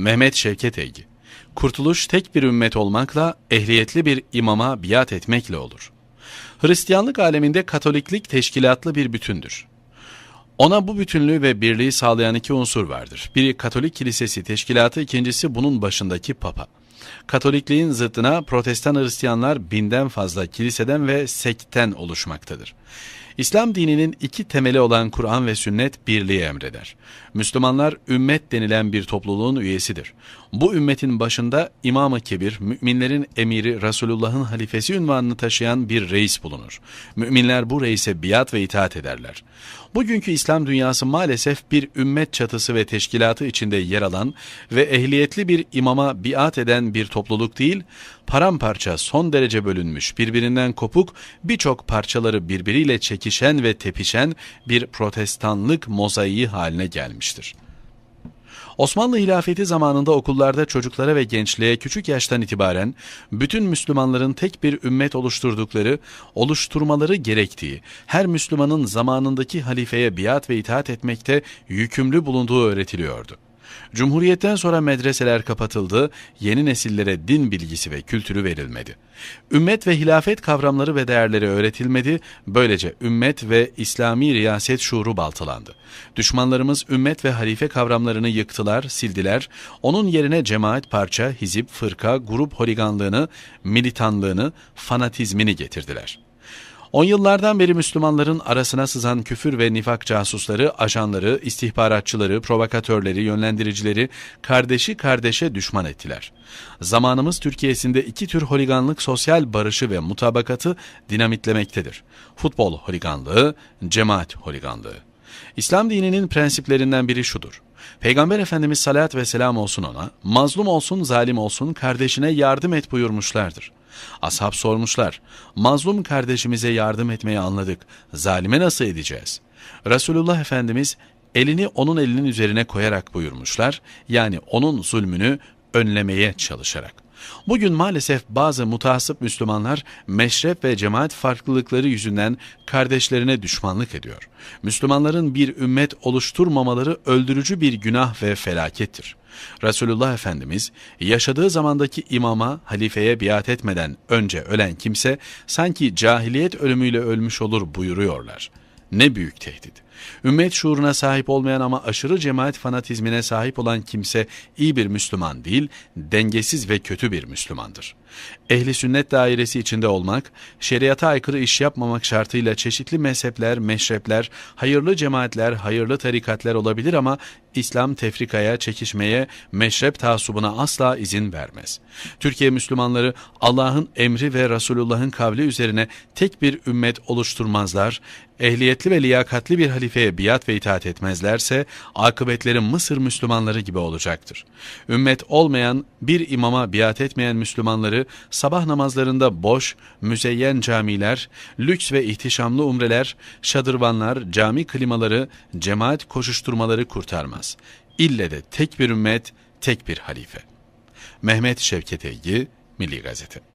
Mehmet Şevket Eygi Kurtuluş tek bir ümmet olmakla, ehliyetli bir imama biat etmekle olur. Hristiyanlık aleminde Katoliklik teşkilatlı bir bütündür. Ona bu bütünlüğü ve birliği sağlayan iki unsur vardır. Biri Katolik Kilisesi teşkilatı, ikincisi bunun başındaki Papa. Katolikliğin zıttına Protestan Hristiyanlar binden fazla kiliseden ve sekten oluşmaktadır. İslam dininin iki temeli olan Kur'an ve sünnet birliği emreder. Müslümanlar ümmet denilen bir topluluğun üyesidir. Bu ümmetin başında İmam-ı Kebir, müminlerin emiri Resulullah'ın halifesi ünvanını taşıyan bir reis bulunur. Müminler bu reise biat ve itaat ederler. Bugünkü İslam dünyası maalesef bir ümmet çatısı ve teşkilatı içinde yer alan ve ehliyetli bir imama biat eden bir topluluk değil, paramparça son derece bölünmüş, birbirinden kopuk, birçok parçaları birbiriyle çekişen ve tepişen bir protestanlık mozaiği haline gelmiştir. Osmanlı hilafeti zamanında okullarda çocuklara ve gençliğe küçük yaştan itibaren bütün Müslümanların tek bir ümmet oluşturdukları, oluşturmaları gerektiği, her Müslümanın zamanındaki halifeye biat ve itaat etmekte yükümlü bulunduğu öğretiliyordu. Cumhuriyetten sonra medreseler kapatıldı, yeni nesillere din bilgisi ve kültürü verilmedi. Ümmet ve hilafet kavramları ve değerleri öğretilmedi, böylece ümmet ve İslami riyaset şuuru baltalandı. Düşmanlarımız ümmet ve halife kavramlarını yıktılar, sildiler, onun yerine cemaat parça, hizip, fırka, grup holiganlığını, militanlığını, fanatizmini getirdiler.'' On yıllardan beri Müslümanların arasına sızan küfür ve nifak casusları, ajanları, istihbaratçıları, provokatörleri, yönlendiricileri kardeşi kardeşe düşman ettiler. Zamanımız Türkiye'sinde iki tür holiganlık sosyal barışı ve mutabakatı dinamitlemektedir. Futbol holiganlığı, cemaat holiganlığı. İslam dininin prensiplerinden biri şudur. Peygamber Efendimiz salat ve selam olsun ona, mazlum olsun zalim olsun kardeşine yardım et buyurmuşlardır. Ashab sormuşlar, mazlum kardeşimize yardım etmeyi anladık, zalime nasıl edeceğiz? Resulullah Efendimiz elini onun elinin üzerine koyarak buyurmuşlar, yani onun zulmünü önlemeye çalışarak. Bugün maalesef bazı mutasip Müslümanlar meşrep ve cemaat farklılıkları yüzünden kardeşlerine düşmanlık ediyor. Müslümanların bir ümmet oluşturmamaları öldürücü bir günah ve felakettir. Resulullah Efendimiz yaşadığı zamandaki imama, halifeye biat etmeden önce ölen kimse sanki cahiliyet ölümüyle ölmüş olur buyuruyorlar. Ne büyük tehdit. Ümmet şuuruna sahip olmayan ama aşırı cemaat fanatizmine sahip olan kimse iyi bir Müslüman değil, dengesiz ve kötü bir Müslümandır. Ehli sünnet dairesi içinde olmak, şeriata aykırı iş yapmamak şartıyla çeşitli mezhepler, meşrepler, hayırlı cemaatler, hayırlı tarikatler olabilir ama İslam tefrikaya, çekişmeye, meşrep taasubuna asla izin vermez. Türkiye Müslümanları Allah'ın emri ve Resulullah'ın kavli üzerine tek bir ümmet oluşturmazlar, ehliyetli ve liyakatli bir halifeye biat ve itaat etmezlerse akıbetleri Mısır Müslümanları gibi olacaktır. Ümmet olmayan, bir imama biat etmeyen Müslümanları sabah namazlarında boş, müzeyyen camiler, lüks ve ihtişamlı umreler, şadırvanlar, cami klimaları, cemaat koşuşturmaları kurtarmaz. İlle de tek bir ümmet, tek bir halife. Mehmet Şevket Eygi, Milli Gazete